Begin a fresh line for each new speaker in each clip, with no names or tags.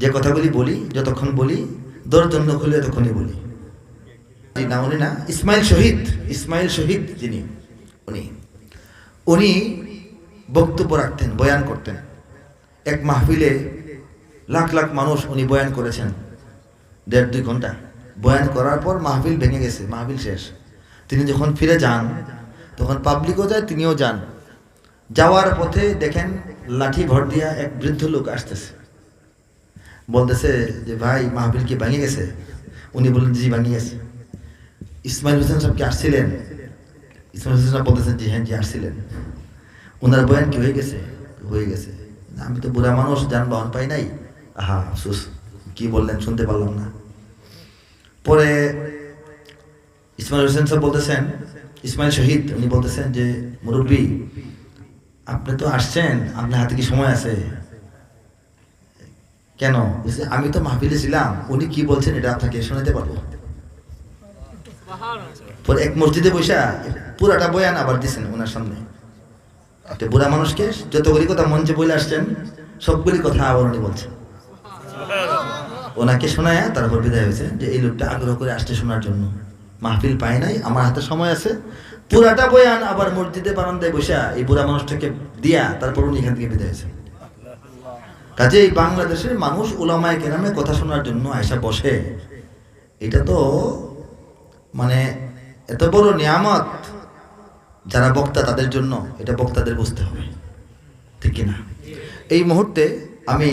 যে কথাগুলি বলি, যতক্ষণ বলি দরজন্য খুলে ততক্ষণই বলি। না, উনি না, ইসমাইল শহীদ ইসমাইল শহীদ যিনি, উনি। উনি বক্তব্য রাখতেন, বয়ান করতেন। এক মাহফিলে লাখ লাখ মানুষ উনি বয়ান করেছেন, দেড় দুই ঘণ্টা। বয়ান করার পর মাহফিল ভেঙে গেছে, মাহফিল শেষ। তিনি যখন ফিরে যান, তখন পাবলিকও যায়, তিনিও যান। যাওয়ার পথে দেখেন লাঠি ভর দিয়া এক বৃদ্ধ লোক আসতেছে। বলতেছে যে, ভাই, মাহফিল কি ভেঙে গেছে? উনি বললেন, জি, ভেঙে গেছে। ইসমাইল হোসেন সাহেব কি আসছিলেন? ইসমাইল হোসেন সাহেব বলতেছেন, জি হ্যাঁ জি, আসছিলেন। ওনার বয়ান কি হয়ে গেছে? হয়ে গেছে। আমি তো বুড়া মানুষ, যানবাহন পাই নাই। আহা, আফসোস, কি বললেন, শুনতে পারলাম না। পরে ইসমাইল হোসেন সাহেব বলতেছেন, ইসমাইল শহীদ, উনি বলতেছেন যে, মুরব্বী, আপনি তো আসছেন, আপনার হাতে কি সময় আছে? কেন? আমি তো মাহফিলে ছিলাম, উনি কি বলছেন এটা আপনাকে শোনাতে পারব? পরে এক মসজিদে বসা পুরাটা বয়ান আবার দিছেন ওনার সামনে। বুড়া মানুষকে যতগুলি কথা মঞ্চে বলে আসছেন, সবগুলি কথা আবার উনি বলছেন। ওনাকে শোনায় তারপর বিদায় হয়েছে যে এই লোকটা আগ্রহ করে আসছে শোনার জন্য। মাহফিল পায় নাই, আমার হাতে সময় আছে। পুরাটা বয়ান আবার মসজিদে বারান্দায় বসা এই বুড়া মানুষটাকে দিয়া তারপর উনি এখান থেকে বিদায় হয়েছে কাজেই বাংলাদেশের মানুষ উলামায় কেরামে কথা শোনার জন্য আয়সা বসে। এটা তো মানে এত বড় নিয়ামত যারা বক্তা তাদের জন্য, এটা বক্তাদের বুঝতে হবে। ঠিক কিনা? এই মুহূর্তে আমি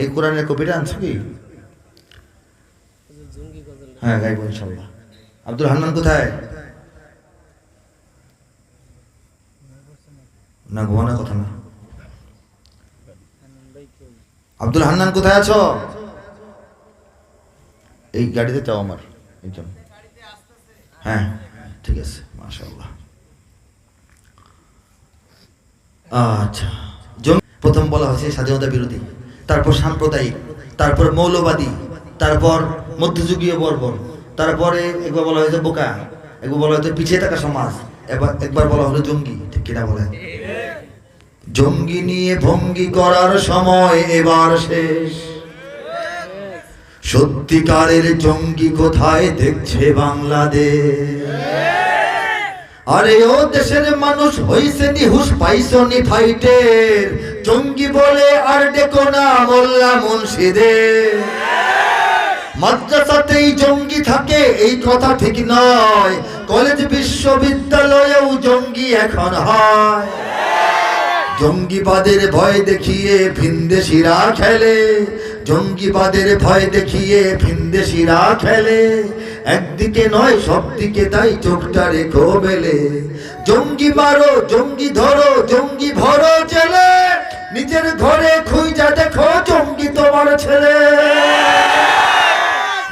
এই কোরআনের কবিটা আনছো কি? হ্যাঁ গাইব ইনশাল্লাহ আব্দুল হান্নান কোথায়? না, ঘুমানোর কথা না। আব্দুল হান্নান কোথায় আছো? এই গাড়িতে চাও আমার হ্যাঁ ঠিক আছে, মাশাআল্লাহ। আচ্ছা প্রথম বলা হয়েছে স্বাধীনতা বিরোধী, তারপর সাম্প্রদায়িক, তারপর মৌলবাদী, তারপর মধ্যযুগীয় বর্বর, তারপরে একবার বলা হয়েছে বোকা, একবার বলা হয়েছে পিছিয়ে থাকা সমাজ, এবার একবার বলা হলো জঙ্গি, ঠিক কিনা বলেন? জঙ্গি নিয়ে ভঙ্গি করার সময় এবার শেষ। সত্যিকারের জঙ্গি কোথায় দেখছে বাংলাদেশ? আরে ও দেশের মানুষ হইছে নিহুস পাইছনি ফাইটের জঙ্গি বলে আর ডেকো না মোল্লা মুন্সিদের। মাদ্রাসাতেই জঙ্গি থাকে, এই কথা ঠিক নয়। কলেজ, বিশ্ববিদ্যালয়েও জঙ্গি এখন হয়। জঙ্গিবাদের ভয় দেখিয়ে ভিনদেশিরা খেলে। জঙ্গিবাদের ভয় দেখিয়ে ভিনদেশিরা খেলে। একদিকে নয় সব দিকে তাই চোখটা রেখো বেলে। জঙ্গি মারো জঙ্গি ধরো জঙ্গি ভরো জেলে। নিজের ঘরে খুঁজা দেখো জঙ্গি তোমার ছেলে।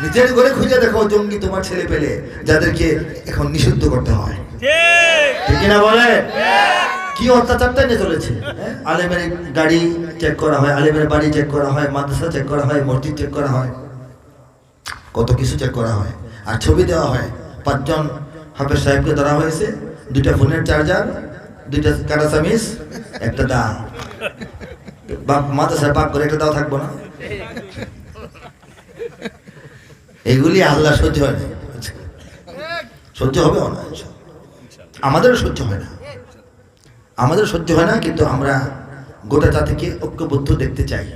নিজের ঘরে খুঁজে দেখো জঙ্গি তোমার ছেলে পেলে যাদেরকে এখন নিষিদ্ধ করতে হয়। ঠিক। কিনা বলে? কি অত্যাচারটা নিয়ে চলেছে? হ্যাঁ? আলেমের গাড়ি চেক করা হয়, আলেমের বাড়ি চেক করা হয়, মাদ্রাসা চেক করা হয়, মসজিদ চেক করা হয়। কত কিছু চেক করা হয়। আর ছবি দেওয়া হয়। পাঁচজন হাফেজ সাহেবকে ধরা হয়েছে, দুইটা ফোনের চার্জার দুইটা কাটা একটা দা। বাপ, মাদ্রাসার বাপ করে একটা দাও থাকব না? এগুলি আল্লাহ সহ্য হয় না। সহ্য হবে না। আমাদেরও সহ্য হয় না। আমাদের সহ্য হয় না, কিন্তু আমরা গোটা জাতিকে ঐক্যবদ্ধ দেখতে চাই।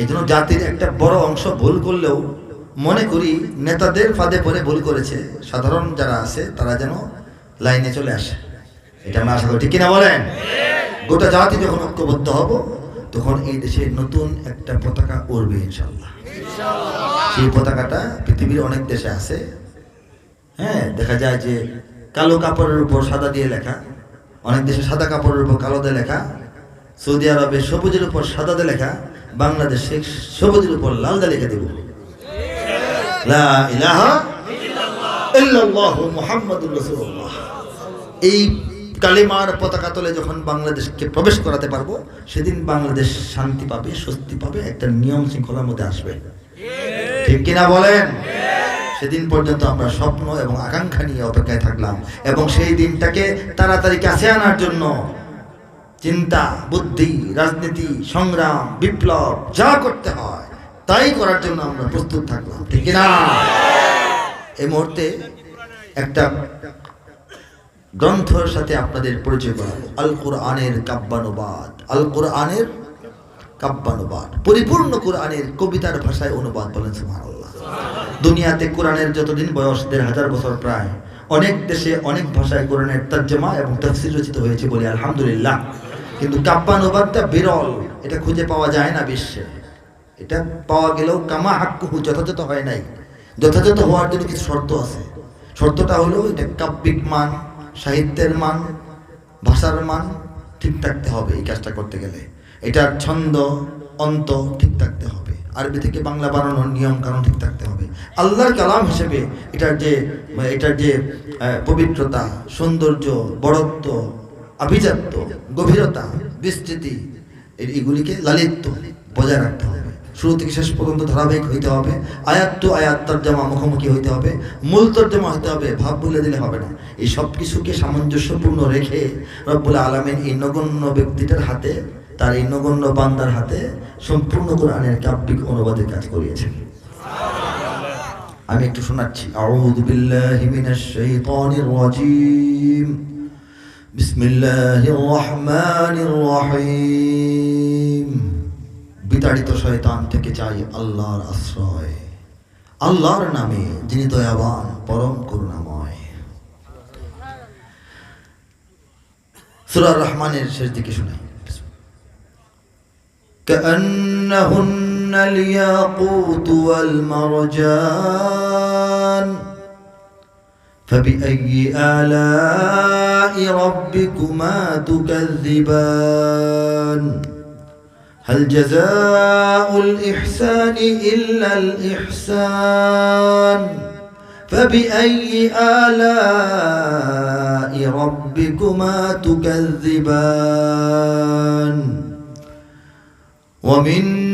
এই জন্য জাতির একটা বড় অংশ ভুল করলেও মনে করি নেতাদের ফাঁদে পড়ে ভুল করেছে। সাধারণ যারা আছে, তারা যেন লাইনে চলে আসে। এটা আমরা আশা করি। ঠিক কিনা বলেন? গোটা জাতি যখন ঐক্যবদ্ধ হব, তখন এই দেশে নতুন একটা পতাকা উড়বে ইনশাল্লাহ সেই পতাকাটা পৃথিবীর অনেক দেশে আছে। হ্যাঁ দেখা যায় যে কালো কাপড়ের উপর সাদা দিয়ে লেখা। অনেক দেশে সাদা কাপড়ের উপর কালো দিয়ে লেখা, সৌদি আরবে সবুজের উপর সাদা দিয়ে লেখা, বাংলাদেশে সবুজের উপর লাল দিয়ে লিখে দেব। এই কালিমার পতাকা তলে যখন বাংলাদেশকে প্রবেশ করাতে পারব, সেদিন বাংলাদেশ শান্তি পাবে, স্বস্তি পাবে, একটা নিয়ম শৃঙ্খলার মধ্যে আসবে। ঠিক কিনা বলেন? সেদিন পর্যন্ত আমরা স্বপ্ন এবং আকাঙ্ক্ষা নিয়ে অপেক্ষায় থাকলাম এবং সেই দিনটাকে তাড়াতাড়ি কাছে আনার জন্য চিন্তা, বুদ্ধি, রাজনীতি, সংগ্রাম, বিপ্লব, যা করতে হয়, তাই করার জন্য আমরা প্রস্তুত থাকলাম, ঠিক না এই মুহূর্তে একটা গ্রন্থর সাথে আপনাদের পরিচয় করাবো আল কোরআনের কাব্যানুবাদ আল কোরআনের কাব্যানুবাদ, পরিপূর্ণ কোরআনের কবিতার ভাষায় অনুবাদ বলেন, সুবহানাল্লাহ। দুনিয়াতে কোরআনের যতদিন বয়স, দেড় হাজার বছর প্রায়, অনেক দেশে অনেক ভাষায় কোরআনের তর্জমা এবং তফসির রচিত হয়েছে বলে আলহামদুলিল্লাহ। কিন্তু কাব্যানুবাদটা বিরল, এটা খুঁজে পাওয়া যায় না বিশ্বে। এটা পাওয়া গেলেও কামা হাক্কুহু, যথাযথ হয় নাই। যথাযথ হওয়ার জন্য কিছু শর্ত আছে। শর্তটা হলো এটা কাব্যিক মান, সাহিত্যের মান, ভাষার মান ঠিক থাকতে হবে এই কাজটা করতে গেলে। এটার ছন্দ, অন্ত ঠিক থাকতে হবে। আরবি থেকে বাংলা বানানোর নিয়ম কারণ ঠিক থাকতে আল্লাহর কালাম হিসেবে এটার যে এটার যে পবিত্রতা, সৌন্দর্য বড়ত্ব আভিজাত্য, গভীরতা, বিস্তৃতি এগুলিকে লালিত্য বজায় রাখতে হবে। শুরু থেকে শেষ পর্যন্ত ধারাবাহিক হইতে হবে। আয়াত টু আয়াত মুখোমুখি হইতে হবে। মূল তর্জমা হইতে হবে, ভাব বলে দিলে হবে না। এই সব কিছুকে সামঞ্জস্যপূর্ণ রেখে রব্বুল আলমিন এই নগণ্য ব্যক্তিটার হাতে, তার এই নগণ্য বান্দার হাতে সম্পূর্ণ কোরআনের কাব্যিক অনুবাদের কাজ করিয়েছেন। আমি একটু শোনাচ্ছি আউযু বিল্লাহি মিনাশ শাইতানির রাজীম বিসমিল্লাহির রহমানির রহিম বিতাড়িত শয়তান থেকে চাই আল্লাহর আশ্রয় আল্লাহর নামে যিনি দয়াবান পরম করুণাময় সূরা রহমানের শেষ দিকে শুনাই كأنهن الياقوت والمرجان فبأي آلاء ربكما تكذبان؟ هل جزاء الإحسان إلا الإحسان؟ فبأي آلاء ربكما تكذبان؟ ومن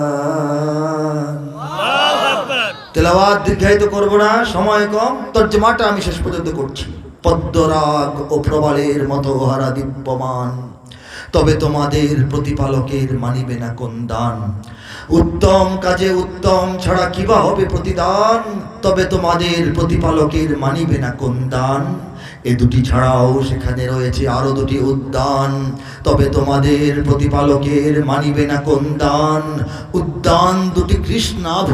তেলাওয়াত দীর্ঘায়িত করব না, সময় কম। তর্জমাটা আমি শেষ পর্যন্ত করছি। পদ্মরাগ ও প্রবালের মতো হারা দিব্যমান তবে তোমাদের প্রতিপালকের মানিবে না কোন দান। উত্তম কাজে উত্তম ছাড়া কিবা হবে প্রতিদান? তবে তোমাদের প্রতিপালকের মানিবে না কোন দান? এ দুটি ছাড়াও সেখানে রয়েছে আরও দুটি উদ্যান। তবে তোমাদের প্রতিপালকের মানিবে না কোন দান। উদ্যান দুটি কৃষ্ণাভ,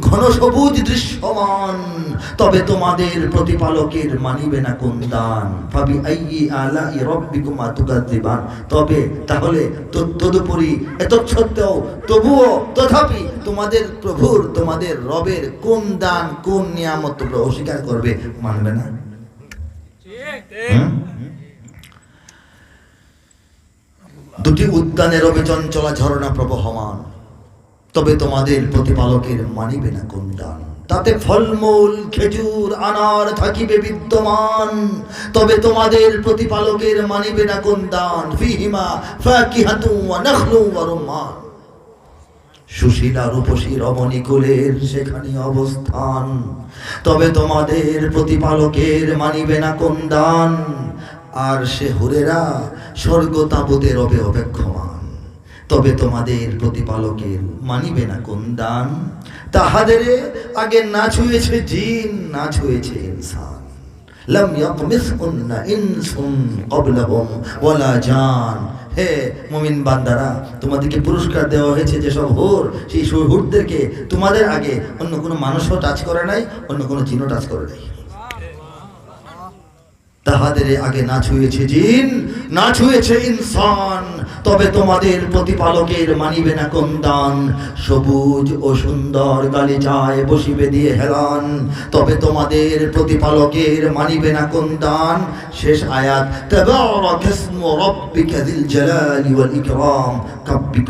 ঘন সবুজ দৃশ্যমান। তবে তোমাদের প্রতিপালকের মানিবে না কোন দান। ভাবি তুকাদ্দিবান তবে তাহলে তদুপরি এত সত্ত্বেও তবুও তথাপি তোমাদের প্রভুর, তোমাদের রবের কোন দান, কোন নিয়ামত তোমরা অস্বীকার করবে, মানবে না? দুটি উদ্যানের রবে চঞ্চলা ঝরনা প্রবহমান। তবে তোমাদের প্রতিপালকের মানিবে না কোন দান। তাতে ফলমূল, খেজুর, আনার থাকিবে বিদ্যমান। তবে তোমাদের প্রতিপালকের মানিবে না কোন দান। ফিহিমা ফাকিহাতু ওয়া নাখলু ওয়া রুম্মান। সুশীলা রূপসী রমণী কুলের সেখানে অবস্থান। তবে তোমাদের প্রতিপালকের মানিবে না কোন দান, আর সে হুরেরা স্বর্গ তাবুতে রবে অপেক্ষমান। তবে তোমাদের প্রতিপালকের মানিবে না কোন দান, তাহাদের আগে না ছুঁয়েছে জিন, না ছুঁয়েছে ইনসান। লাম ইয়াতমিসহুন্না ইনসুন ক্বাবলাহুম ওয়ালা জান। হে মুমিন বান্দারা, তোমাদেরকে পুরস্কার দেওয়া হয়েছে যেসব হোর, সেই হুরদেরকে তোমাদের আগে অন্য কোনো মানুষও টাচ করে নাই, অন্য কোনো চিহ্ন টাচ করে নাই। তাহাদের আগে না ছুঁয়েছে জিন, না ছুঁয়েছে ইনসান। তবে তোমাদের প্রতিপালকের মানিবে না কোন দান। সবুজ ও সুন্দর গালিচায় বসিবে দিয়ে হেলান। তবে তোমাদের প্রতিপালকের মানিবে না কোন দান। শেষ আয়াত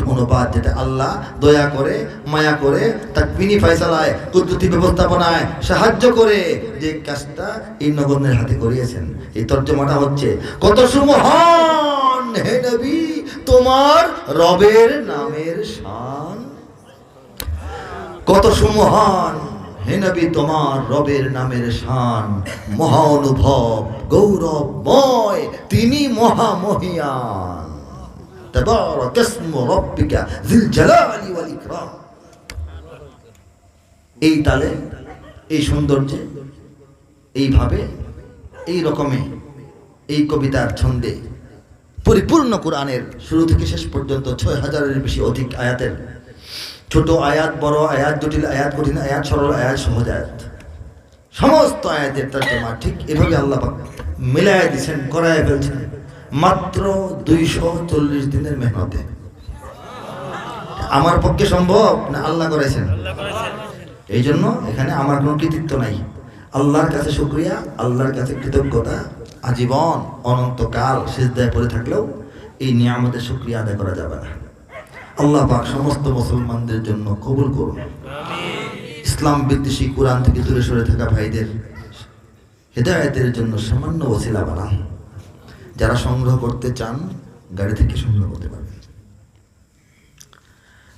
অনুবাদ যেটা আল্লাহ দয়া করে, মায়া করে, তাকবিনী ফয়সালায়, কুদরতি ব্যবস্থাপনায় সাহায্য করে যে কাজটা এই হাতে করিয়েছেন। এই তর্জমাটা হচ্ছে। কত সুমহান, হে নবী, তোমার রবের নামের শান। কত সুমহান, হে নবী, তোমার রবের নামের শান। মহানুভব, গৌরবময়, তিনি মহামহিয়ান। তাবারাক ইসমু রাব্বিকা যিল জালালি ওয়াল ইকরাম। এই তালে, এই সৌন্দর্যে, এইভাবে এই রকমে এই কবিতার ছন্দে পরিপূর্ণ কোরআনের শুরু থেকে শেষ পর্যন্ত ছয় হাজারের বেশি অধিক আয়াতের ছোট আয়াত বড় আয়াত জটিল আয়াত কঠিন আয়াত সরল আয়াত সহজ আয়াত। সমস্ত আয়াতের তর্জমা ঠিক এভাবে আল্লাহ মিলায় দিয়েছেন করায় ফেলছেন মাত্র দুইশো চল্লিশ দিনের মেহনতে। আমার পক্ষে সম্ভব না আল্লাহ করেছেন? এই জন্য এখানে আমার কোনো কৃতিত্ব নাই। আল্লাহর কাছে শুক্রিয়া, আল্লাহর কাছে কৃতজ্ঞতা। আজীবন অনন্তকাল সিজদায় পড়ে থাকলেও এই নিয়ামতের শুক্রিয়া আদায় করা যাবে না। আল্লাহ পাক সমস্ত মুসলমানদের জন্য কবুল করুন। ইসলাম বিদ্বেষী কোরআন থেকে দূরে সরে থাকা ভাইদের হেদায়তের জন্য সামান্য ওসিলা বানান। যারা সংগ্রহ করতে চান, গাড়ি থেকে সংগ্রহ করতে পারবেন।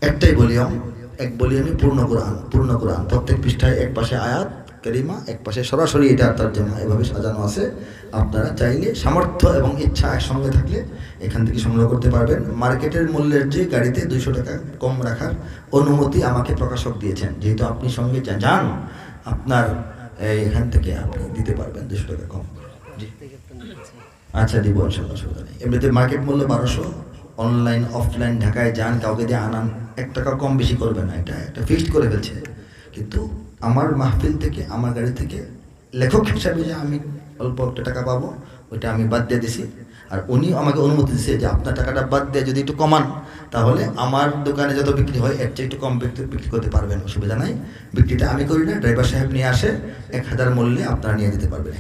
একটাই ভলিউম এক ভলিউমে পূর্ণ কোরআন পূর্ণ কোরআন। প্রত্যেক পৃষ্ঠায় এক পাশে আয়াত কারিমা এক পাশে সরাসরি এটা তার জন্য এভাবে সাজানো আছে। আপনারা চাইলে সামর্থ্য এবং ইচ্ছা একসঙ্গে থাকলে এখান থেকে সংগ্রহ করতে পারবেন। মার্কেটের মূল্যের যে গাড়িতে দুইশো টাকা কম রাখার অনুমতি আমাকে প্রকাশক দিয়েছেন। যেহেতু আপনি সঙ্গে যান, আপনার এখান থেকে আপনি দিতে পারবেন দুশো টাকা কম। আচ্ছা দিব অসুবিধা নেই। এমনিতে মার্কেট মূল্য বারোশো। অনলাইন, অফলাইন, ঢাকায় যান, কাউকে দিয়ে আনান, এক টাকা কম বেশি করবে না। এটা একটা ফিক্সড করে ফেলছে। কিন্তু আমার মাহফিল থেকে, আমার গাড়ি থেকে লেখক হিসাবে যে আমি অল্প একটা টাকা পাবো, ওইটা আমি বাদ দিয়ে দিছি। আর উনি আমাকে অনুমতি দিছে যে আপনার টাকাটা বাদ দিয়ে যদি একটু কমান, তাহলে আমার দোকানে যত বিক্রি হয়, এর চেয়ে একটু কম বিক্রি বিক্রি করতে পারবেন, অসুবিধা নাই। বিক্রিটা আমি করি না, ড্রাইভার সাহেব নিয়ে আসে, এক হাজার মূল্যে আপনারা নিয়ে যেতে পারবেন।